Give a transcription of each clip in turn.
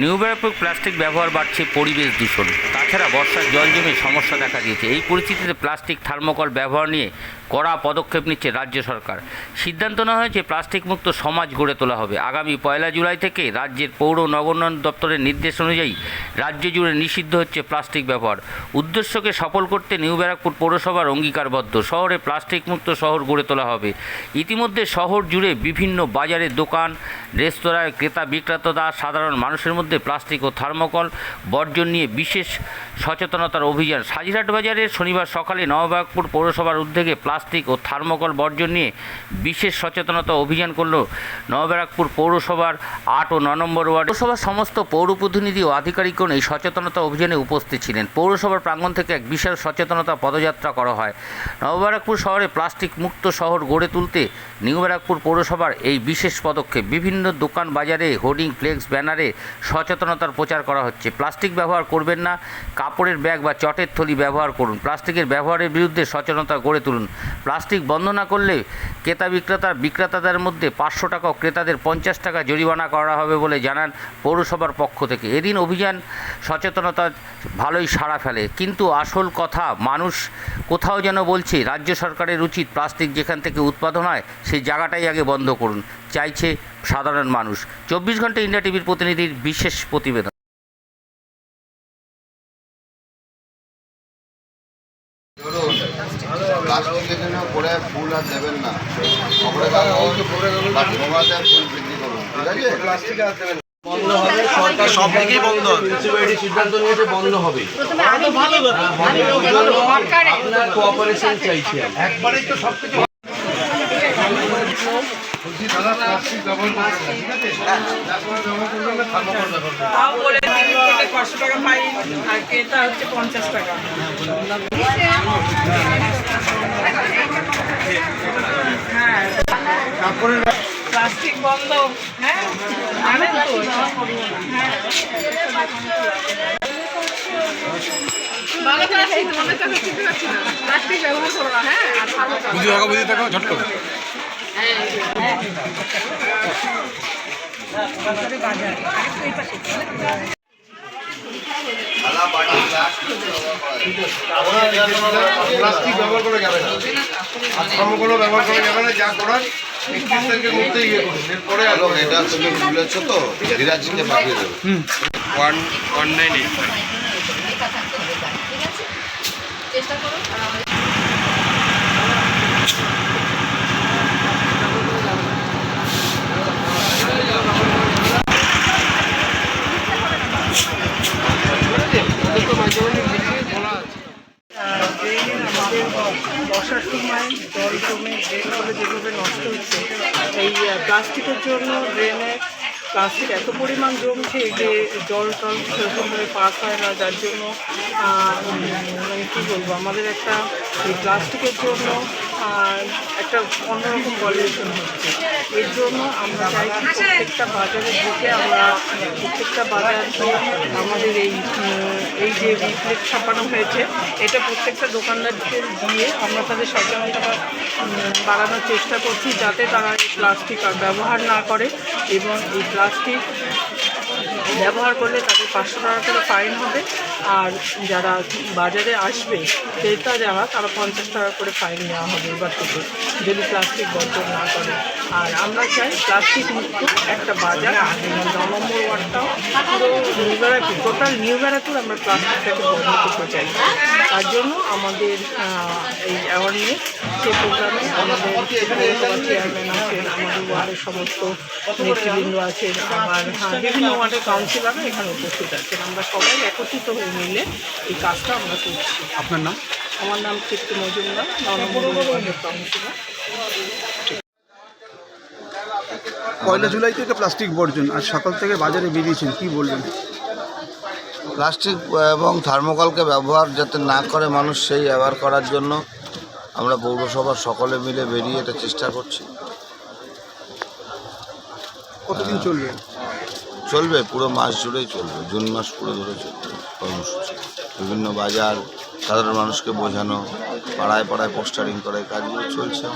New plastic ব্যবহার বাড়ছে পরিবেশ দূষণ। তাছাড়া বর্ষার জল জমে সমস্যা দেখা দিয়েছে। এই পরিস্থিতিতে প্লাস্টিক থার্মোকল ব্যবহার নিয়ে কড়া পদক্ষেপ নিচ্ছে রাজ্য সরকার। সিদ্ধান্ত নেওয়া হয়েছে প্লাস্টিক মুক্ত সমাজ গড়ে তোলা হবে। আগামী পয়লা জুলাই থেকে রাজ্যের পৌর নগরোন্নয়ন দপ্তরের নির্দেশ অনুযায়ী রাজ্য জুড়ে নিষিদ্ধ হচ্ছে প্লাস্টিক ব্যবহার। উদ্দেশ্যকে সফল করতে নিউ ব্যারাকপুর পৌরসভার অঙ্গীকারবদ্ধ। শহরে প্লাস্টিক মুক্ত শহর গড়ে তোলা হবে। ইতিমধ্যে শহর জুড়ে বিভিন্ন বাজারে দোকান, রেস্তোরাঁয় ক্রেতা, বিক্রেতা, সাধারণ মানুষের মধ্যে প্লাস্টিক ও থার্মোকল, বর্জন নিয়ে বিশেষ সচেতনতার অভিযান। সাজিরহাট বাজারে শনিবার সকালে নববাগপুর পৌরসভার উদ্যোগে প্লাস্টিক ও থার্মোকল বর্জন নিয়ে বিশেষ সচেতনতা অভিযান করল নববারাকপুর পৌরসভার আট ও ন নম্বর ওয়ার্ড। পৌরসভার সমস্ত পৌর প্রতিনিধি ও আধিকারিকগণ এই সচেতনতা অভিযানে উপস্থিত ছিলেন। পৌরসভার প্রাঙ্গণ থেকে এক বিশাল সচেতনতা পদযাত্রা করা হয়। নববারাকপুর শহরে প্লাস্টিক মুক্ত শহর গড়ে তুলতে নিউ ব্যারাকপুর পৌরসভার এই বিশেষ পদক্ষেপ। বিভিন্ন দোকান বাজারে, হোর্ডিং, ফ্লেক্স, ব্যানারে সচেতনতার প্রচার করা হচ্ছে। প্লাস্টিক ব্যবহার করবেন না, কাপড়ের ব্যাগ বা চটের থলি ব্যবহার করুন। প্লাস্টিকের ব্যবহারের বিরুদ্ধে সচেতনতা গড়ে তুলুন। প্লাস্টিক বন্ধ না করলে ক্রেতা বিক্রেতা, বিক্রেতাদের মধ্যে পাঁচশো টাকা ক্রেতাদের পঞ্চাশ টাকা জরিমানা করা হবে বলে জানান পৌরসভার পক্ষ থেকে। এদিন অভিযান সচেতনতা ভালোই সাড়া ফেলে। কিন্তু আসল কথা, মানুষ কোথাও যেন বলছে, রাজ্য সরকারের উচিত প্লাস্টিক যেখান থেকে উৎপাদন হয়, সেই জায়গাটাই আগে বন্ধ করুন। চাইছে সাধারণ মানুষ। চব্বিশ ঘণ্টা ইন্ডিয়া টিভির প্রতিনিধির বিশেষ প্রতিবেদন। ধরুন প্লাস্টিকের জন্য ফুল আর দেবেন না। খবরে কাগজ ফুল বিক্রি করুন। ঠিক আছে? বন্ধ হবে সরকার সব দিকেই বন্ধ হবে মিউনিসিপ্যালিটি সিদ্ধান্ত নিয়েছে বন্ধ হবে। আপনার কোঅপারেশন চাইছি। একবারেই তো সব কিছু তাও বলে দিন থেকে পাঁচশো টাকা পাই আর ক্রেতা হচ্ছে পঞ্চাশ টাকা হ্যাঁ প্লাস্টিক বন্ধ হ্যাঁ জানেন তো হ্যাঁ হ্যাঁ বুঝি থাকো বুঝি থাকো ঝট করে প্লাস্টিক ব্যবহার করা যাবে না। আর থার্মোকলও ব্যবহার করা যাবে না যা করার একত্রিশ তারিখের মধ্যে ইয়ে করুন। এরপরে আর এটা তুমি ভুলেছো তো ধীরাজকে পাঠিয়ে দেবে। One one nine eight five. ড্রেনে আমাদের বর্ষার সময় জল ড্রেনগুলো যেভাবে নষ্ট হচ্ছে, এই প্লাস্টিকের জন্য ড্রেনে প্লাস্টিক এত পরিমাণ জমছে যে জল টল সেরকমভাবে পাস হয় না, যার জন্য মানে কী বলব, আমাদের একটা এই প্লাস্টিকের জন্য একটা অন্যরকম পলিউশন হচ্ছে এর জন্য আমরা চাইছি প্রত্যেকটা বাজারে ঢুকে আমরা প্রত্যেকটা বাজারকে আমাদের এই এই যে লিফলেট ছাপানো হয়েছে, এটা প্রত্যেকটা দোকানদারকে দিয়ে আমরা তাদের সচেতনতা বাড়ানোর চেষ্টা করছি যাতে তারা এই প্লাস্টিক আর ব্যবহার না করে এবং এই প্লাস্টিক ব্যবহার করলে তাদের পাঁচশো টাকা করে ফাইন হবে। আর যারা বাজারে আসবে ক্রেতা যারা তারা পঞ্চাশ টাকা করে ফাইন নেওয়া হবে এবার থেকে যদি প্লাস্টিক বর্জন না করে। আর আমরা চাই প্লাস্টিক মুক্ত একটা বাজার ন নম্বর ওয়ার্ডটাও পুরো new Barrackpore total new Barrackpore আমরা প্লাস্টিকটাকে বন্ধ করতে চাই। তার জন্য আমাদের এই অ্যাওয়ারনেস যে প্রোগ্রামে আমাদের চেয়ারম্যান আছেন আমাদের ওয়ার্ডের সমস্ত নেতৃবৃন্দ আছেন আবার হ্যাঁ, বিভিন্ন ওয়ার্ডের কাউন্সিলররা এখানে উপস্থিত আছেন। আমরা সবাই একত্রিত হয়ে মিলে এই কাজটা আমরা করছি। আপনার নাম? আমার নাম কীর্তি মজুমদার পয়লা জুলাই থেকে প্লাস্টিক বর্জন আর সকাল থেকে বাজারে বেরিয়েছেন কি বলবেন? প্লাস্টিক এবং থার্মোকলকে ব্যবহার যাতে না করে মানুষ সেই ব্যবহার করার জন্য আমরা পৌরসভার সকলে মিলে বেরিয়ে এটা চেষ্টা করছি। কতদিন চলবে? চলবে পুরো মাস জুড়েই চলবে জুন মাস পুরো ধরে চলবে কর্মসূচি। বিভিন্ন বাজার সাধারণ মানুষকে বোঝানো পাড়ায় পাড়ায় পোস্টারিং করে কাজগুলো চলছে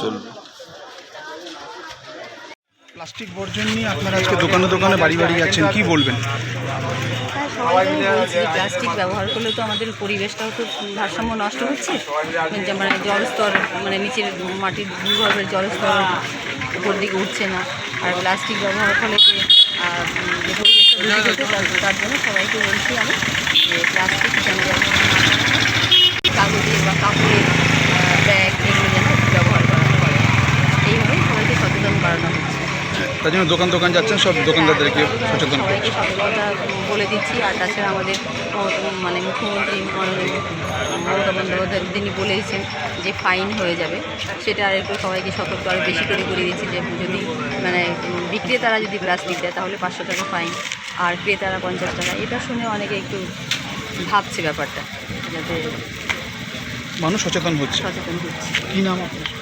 চলবে। প্লাস্টিক বর্জন নিয়ে আপনারা আজকে দোকানে দোকানে বাড়ি বাড়ি যাচ্ছেন কি বলবেন? হ্যাঁ প্লাস্টিক ব্যবহার করলে তো আমাদের পরিবেশটাও তো ভারসাম্য নষ্ট হচ্ছে। মানে জলস্তর মানে নিচের মাটির ভূগর্ভের জলস্তর উপর দিকে উঠছে না। আর প্লাস্টিক ব্যবহার ফলে তার- জন্য সবাইকে বলছি আমি যে প্লাস্টিক যেন কাগজের বা কাপড়ের ব্যাগ এগুলো যেন ব্যবহার করা হয় এইভাবেই সবাইকে সচেতন বাড়ানো হচ্ছে তার জন্য দোকান দোকান যাচ্ছেন সব দোকানদারদেরকে সচেতন সতর্কতা বলে দিচ্ছি। আর তাছাড়া আমাদের মানে মুখ্যমন্ত্রী মমতা বন্দ্যোপাধ্যায় তিনি বলেছেন যে ফাইন হয়ে যাবে সেটা আর একটু সবাইকে সতর্ক আরও বেশি করে করে দিচ্ছি যে যদি মানে বিক্রেতারা যদি প্লাস্টিক দেয় তাহলে পাঁচশো টাকা ফাইন। আর ক্রেতারা পঞ্চাশ টাকা। এটা শুনে অনেকে একটু ভাবছে ব্যাপারটা যাতে মানুষ সচেতন হচ্ছে। সচেতন হচ্ছে। কি নাম আপনার?